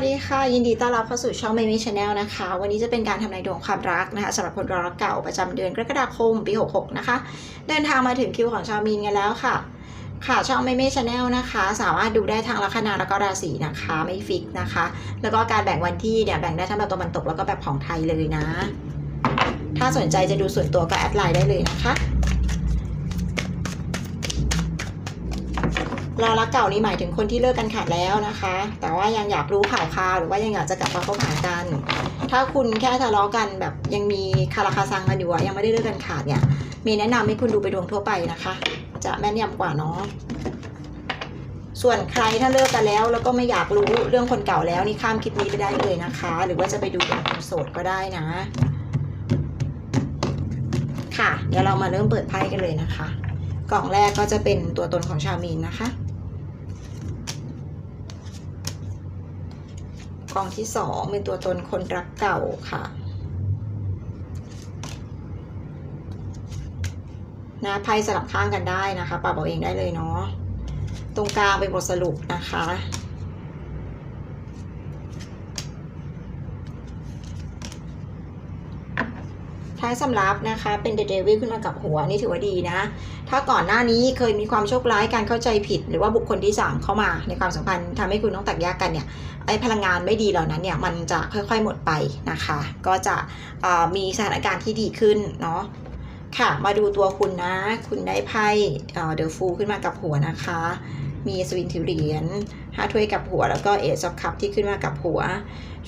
วัสดีค่ะ ยินดีต้อนรับเข้าสู่ช่อง m มมี่ชาแนลนะคะ วันนี้จะเป็นการทำนายดวงความรักนะคะสำหรับคนรักเก่าประจำเดือนกรกฎาคมปี 66 นะคะ เดินทางมาถึงคิวของชาวมีนกันแล้วค่ะ ค่ะช่อง m มมี่ชาแนลนะคะ สามารถดูได้ทางลัคนาแล้วก็ราศีนะคะไม่ฟิกนะคะ แล้วก็การแบ่งวันที่เนี่ยแบ่งได้ทั้งแบบตะวันตกแล้วก็แบบของไทยเลยนะ ถ้าสนใจจะดูส่วนตัวก็แอดไลน์ได้เลยนะคะ รอรักเก่านี่หมายถึงคนที่เลิกกันขาดแล้วนะคะ แต่ว่ายังอยากรู้ข่าวคราวหรือว่ายังอยากจะกลับมาคบหากัน ถ้าคุณแค่ทะเลาะกันแบบยังมีคาราคาซังกันอยู่อะยังไม่ได้เลิกกันขาดเนี่ยมีแนะนำให้คุณดูไปดวงทั่วไปนะคะ จะแม่นยำกว่าเนาะส่วนใครถ้าเลิกกันแล้ว แล้วก็ไม่อยากรู้เรื่องคนเก่าแล้วนี่ข้ามคลิปนี้ไปได้เลยนะคะ หรือว่าจะไปดูเป็นคนโสดก็ได้นะ ค่ะ เดี๋ยวเรามาเริ่มเปิดไพ่กันเลยนะคะ กล่องแรกก็จะเป็นตัวตนของชาวมีนนะคะ กล่ องที่สองเป็นตัวตนคนรักเก่าค่ะ นะไพ่สลับข้างกันได้นะคะปรับเอาเองได้เลยเนาะ ตรงกลางเป็นบทสรุปนะคะายสำรับนะคะ เป็นเดเดวิลขึ้นมากับหัวนี่ถือว่าดีนะ ถ้าก่อนหน้านี้เคยมีความโชคร้ายการเข้าใจผิด หรือว่าบุคคลที่ 3 เข้ามาในความสัมพันธ์ทำให้คุณต้องแตกแยกกันเนี่ยไอ้พลังงานไม่ดีเหล่านั้นเนี่ยมันจะค่อยๆหมดไปนะคะ ก็จะมีสถานการณ์ที่ดีขึ้นเนาะค่ะมาดูตัวคุณนะ คุณได้ไพ่เดอะฟูขึ้นมากับหัวนะคะ มีสวินถือเหรียญ ห้าถ้วยกับหัวแล้วก็เอซอฟคัพที่ขึ้นมากับหัว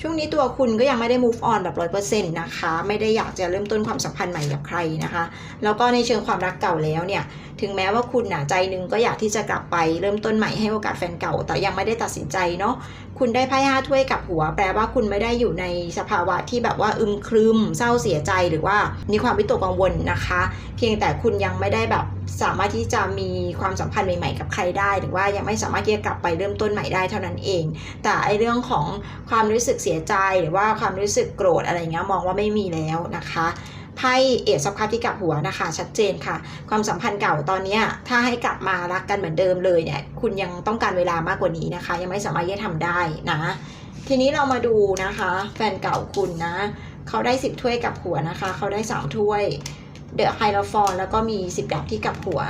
ช่วงนี้ตัวคุณก็ยังไม่ได้ move on แบบร้อยเปอร์เซ็นต์นะคะ ไม่ได้อยากจะเริ่มต้นความสัมพันธ์ใหม่กับใครนะคะ แล้วก็ในเชิงความรักเก่าแล้วเนี่ย ถึงแม้ว่าคุณหนาใจนึงก็อยากที่จะกลับไปเริ่มต้นใหม่ให้โอกาสแฟนเก่า แต่ยังไม่ได้ตัดสินใจเนาะ คุณได้ไพ่ห้าถ้วยกับหัว แปลว่าคุณไม่ได้อยู่ในสภาวะที่แบบว่าอึมครึม เศร้าเสียใจหรือว่ามีความวิตกกังวลนะคะ เพียงแต่คุณยังไม่ได้แบบสามารถที่จะมีความสัมพันธ์ใหม่ๆกับใครได้ หรือว่ายังไม่สามารถที่จะกลับไปเริ่มต้นใหม่ได้เท่านั้นเอง แต่ไอเรื่องของความรู้สึกเสียใจหรือว่าความรู้สึกโกรธอะไรเงี้ยมองว่าไม่มีแล้วนะคะไพ่เอซอฟคัพที่กลับหัวนะคะ ชัดเจนค่ะ ความสัมพันธ์เก่าตอนนี้ถ้าให้กลับมารักกันเหมือนเดิมเลยเนี่ยคุณยังต้องการเวลามากกว่านี้นะคะ ยังไม่สามารถที่จะทำได้นะ ทีนี้เรามาดูนะคะ แฟนเก่าคุณนะ เขาได้สิบถ้วยกับหัวนะคะ เขาได้สามถ้วยเดอะไฮโลฟอนแล้วก็มีสิบดาบที่กับหัว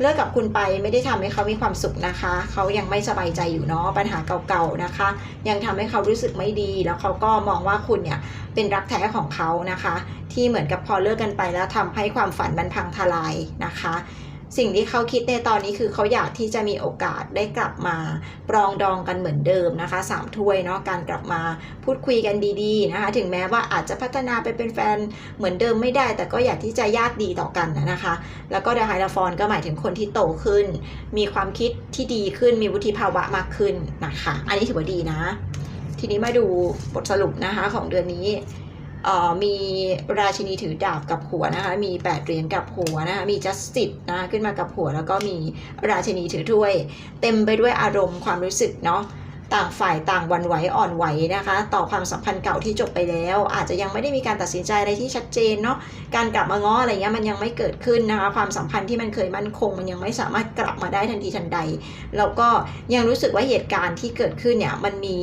เลิกกับคุณไปไม่ได้ทำให้เขามีความสุขนะคะ เขายังไม่สบายใจอยู่เนาะปัญหาเก่าๆนะคะ ยังทำให้เขารู้สึกไม่ดี แล้วเขาก็มองว่าคุณเนี่ยเป็นรักแท้ของเขานะคะ ที่เหมือนกับพอเลิกกันไปแล้วทำให้ความฝันมันพังทลายนะคะ สิ่งที่เขาคิดในตอนนี้คือเขาอยากที่จะมีโอกาสได้กลับมาปรองดองกันเหมือนเดิมนะคะสามถ้วยเนาะการกลับมาพูดคุยกันดีๆนะคะถึงแม้ว่าอาจจะพัฒนาไปเป็นแฟนเหมือนเดิมไม่ได้ แต่ก็อยากที่จะญาติดีต่อกันนะคะ แล้วก็เดอะไฮลาฟอนก็หมายถึงคนที่โตขึ้น มีความคิดที่ดีขึ้นมีวุฒิภาวะมากขึ้นนะคะ อันนี้ถือว่าดีนะ ทีนี้มาดูบทสรุปนะคะของเดือนนี้ มีราชินีถือดาบกับหัวนะคะ มีแปดเหรียญกับหัวนะคะ มีจัสติสนะขึ้นมากับหัว แล้วก็มีราชินีถือถ้วย เต็มไปด้วยอารมณ์ความรู้สึกเนาะ ต่างฝ่ายต่างวันไหวอ่อนไหวนะคะ ต่อความสัมพันธ์เก่าที่จบไปแล้ว อาจจะยังไม่ได้มีการตัดสินใจอะไรที่ชัดเจนเนาะการกลับมาง้ออะไรเงี้ยมันยังไม่เกิดขึ้นนะคะ ความสัมพันธ์ที่มันเคยมั่นคง มันยังไม่สามารถกลับมาได้ทันทีทันใด แล้วก็ยังรู้สึกว่าเหตุการณ์ที่เกิดขึ้นเนี่ยมันมี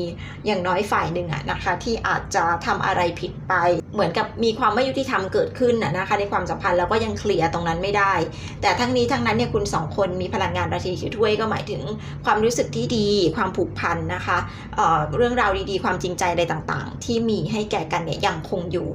อย่างน้อยฝ่ายหนึ่งอะนะคะที่อาจจะทำอะไรผิดไป เหมือนกับมีความไม่ยุติธรรมเกิดขึ้นนะคะในความสัมพันธ์แล้วก็ยังเคลียร์ตรงนั้นไม่ได้ แต่ทั้งนี้ทั้งนั้นเนี่ยคุณสองคนมีพลังงานราศีถือถ้วยก็หมายถึงความรู้สึกที่ดี ความผูกพันนะคะเเรื่องราวดีๆ ความจริงใจอะไรต่างๆ ที่มีให้แก่กันเนี่ยยังคงอยู่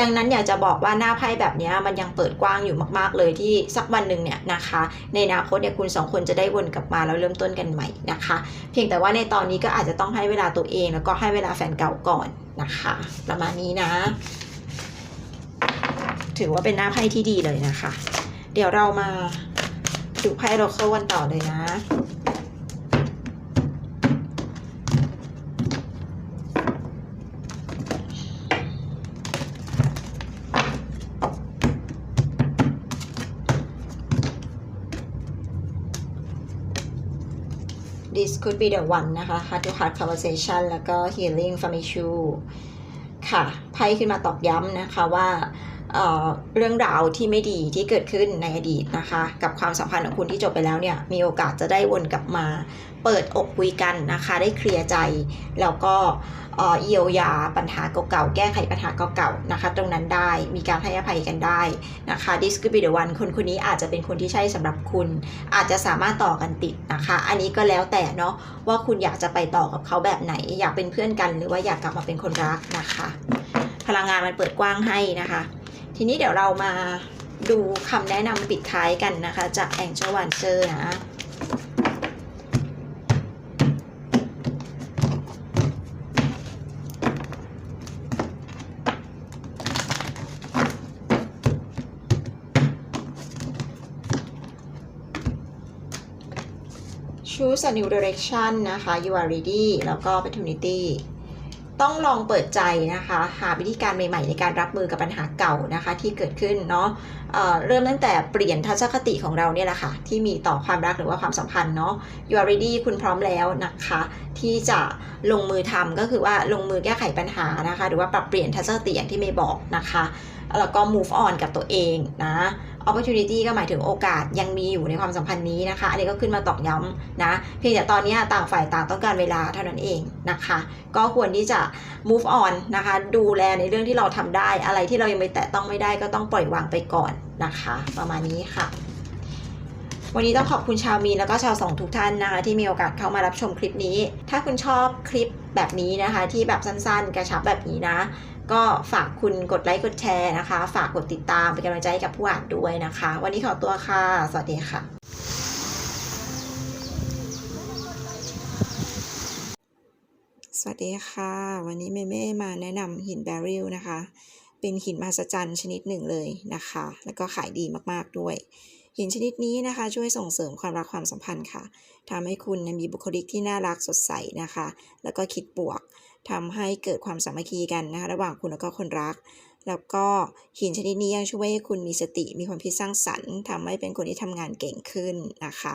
ดังนั้นอยากจะบอกว่าหน้าไพ่แบบนี้มันยังเปิดกว้างอยู่มาก ๆ เลยที่สักวันหนึ่งเนี่ยนะคะ ในอนาคตเนี่ยคุณสองคนจะได้วนกลับมาแล้วเริ่มต้นกันใหม่นะคะ เพียงแต่ว่าในตอนนี้ก็อาจจะต้องให้เวลาตัวเอง แล้วก็ให้เวลาแฟนเก่าก่อนนะคะ ประมาณนี้นะ ถือว่าเป็นหน้าไพ่ที่ดีเลยนะคะ เดี๋ยวเรามาดูไพ่โรเคิลวันต่อเลยนะ this could be the one นะคะ heart to heart conversation แล้วก็ healing from issue ค่ะ ไพ่ขึ้นมาตอกย้ำนะคะว่า เเรื่องราวที่ไม่ดีที่เกิดขึ้นในอดีตนะคะ กับความสัมพันธ์ของคุณที่จบไปแล้วเนี่ยมีโอกาสจะได้วนกลับมา เปิดอกคุยกันนะคะ ได้เคลียร์ใจแล้วก็เยียวยาปัญหาเก่าๆ แก้ไขปัญหาเก่าๆ นะคะ ตรงนั้นได้ มีการให้อภัยกันได้นะคะ this could be the one คนคนนี้อาจจะเป็นคนที่ใช่สำหรับคุณ อาจจะสามารถต่อกันติดนะคะ อันนี้ก็แล้วแต่เนาะว่าคุณอยากจะไปต่อกับเขาแบบไหน อยากเป็นเพื่อนกัน หรือว่าอยากกลับมาเป็นคนรักนะคะ พลังงานมันเปิดกว้างให้นะคะ ทีนี้เดี๋ยวเรามาดูคำแนะนำปิดท้ายกันนะคะ จากแองเจลวันเจอร์นะ choose a new direction นะคะ you are ready แล้วก็ opportunity ต้องลองเปิดใจนะคะ หาวิธีการใหม่ ๆ ในการรับมือกับปัญหาเก่านะคะ ที่เกิดขึ้นเนาะเเริ่มตั้งแต่เปลี่ยนทัศนคติของเราเนี่ยแหละค่ะที่มีต่อความรักหรือว่าความสัมพันธ์เนาะ you are ready คุณพร้อมแล้วนะคะ ที่จะลงมือทำก็คือว่าลงมือแก้ไขปัญหานะคะ หรือว่าปรับเปลี่ยนทัศนคติอย่างที่เมย์บอกนะคะแล้วก็ move on กับตัวเองนะ opportunity ก็หมายถึงโอกาสยังมีอยู่ในความสัมพันธ์นี้นะคะ อันนี้ก็ขึ้นมาตอกย้ำนะ เพียงแต่ตอนนี้ต่างฝ่ายต่างต้องการเวลาเท่านั้นเองนะคะ ก็ควรที่จะ move on นะคะ ดูแลในเรื่องที่เราทำได้ อะไรที่เรายังไม่แตะต้องไม่ได้ก็ต้องปล่อยวางไปก่อนนะคะ ประมาณนี้ค่ะวันนี้ต้องขอบคุณชาวมีนแล้วก็ชาวสองทุกท่านนะคะ ที่มีโอกาสเข้ามารับชมคลิปนี้ ถ้าคุณชอบคลิปแบบนี้นะคะ ที่แบบสั้นๆ กระชับแบบนี้นะ ก็ฝากคุณกดไลค์กดแชร์นะคะ ฝากกดติดตามเป็นกำลังใจให้กับผู้อ่านด้วยนะคะ วันนี้ขอตัวค่ะ สวัสดีค่ะ สวัสดีค่ะ วันนี้เมเม่มาแนะนำหินแบริลนะคะ เป็นหินมหัศจรรย์ชนิดหนึ่งเลยนะคะ แล้วก็ขายดีมากๆด้วย หินชนิดนี้นะคะ ช่วยส่งเสริมความรักความสัมพันธ์ค่ะทำให้คุณมีบุคลิกที่น่ารักสดใสนะคะ แล้วก็คิดบวกทำให้เกิดความสามัคคีกันนะคะ ระหว่างคุณแล้วก็คนรัก แล้วก็หินชนิดนี้ยังช่วยให้คุณมีสติมีความคิดสร้างสรรค์ทำให้เป็นคนที่ทำงานเก่งขึ้นนะคะ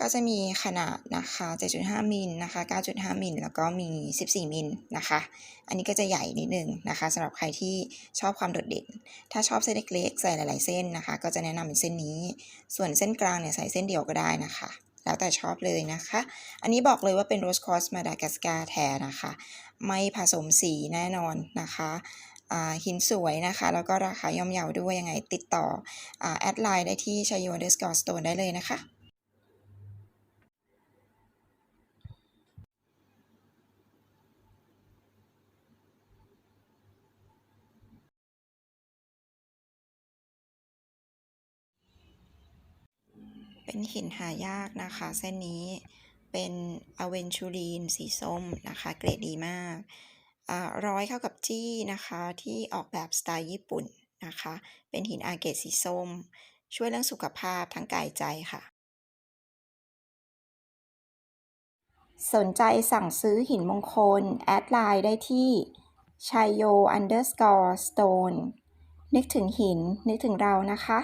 ก็จะมีขนาดนะคะ 7.5 มิลนะคะ 9.5 มิล แล้วก็มี 14 มิลนะคะ อันนี้ก็จะใหญ่นิดนึงนะคะสำหรับใครที่ชอบความโดดเด่น ถ้าชอบเส้นเล็กๆ ใส่หลายๆเส้นนะคะ ก็จะแนะนำเป็นเส้นนี้ ส่วนเส้นกลางเนี่ยใส่เส้นเดียวก็ได้นะคะ แล้วแต่ชอบเลยนะคะ อันนี้บอกเลยว่าเป็นโรสคอสมาดากัสการ์แท้นะคะ ไม่ผสมสีแน่นอนนะคะหินสวยนะคะ แล้วก็ราคาย่อมเยาด้วยยังไงติดต่อแอดไลน์ได้ที่ชายโยเดสกอร์สโตนได้เลยนะคะ เป็นหินหายากนะคะ เส้นนี้เป็นอเวนชูรีนสีส้มนะคะ เกรดดีมากอ่าร้อยเข้ากับจี้นะคะที่ออกแบบสไตล์ญี่ปุ่นนะคะ เป็นหินอาเกตสีส้ม ช่วยเรื่องสุขภาพทั้งกายใจค่ะ สนใจสั่งซื้อหินมงคล แอดไลน์ได้ที่ชัยโย underscore stone นึกถึงหิน นึกถึงเรานะคะ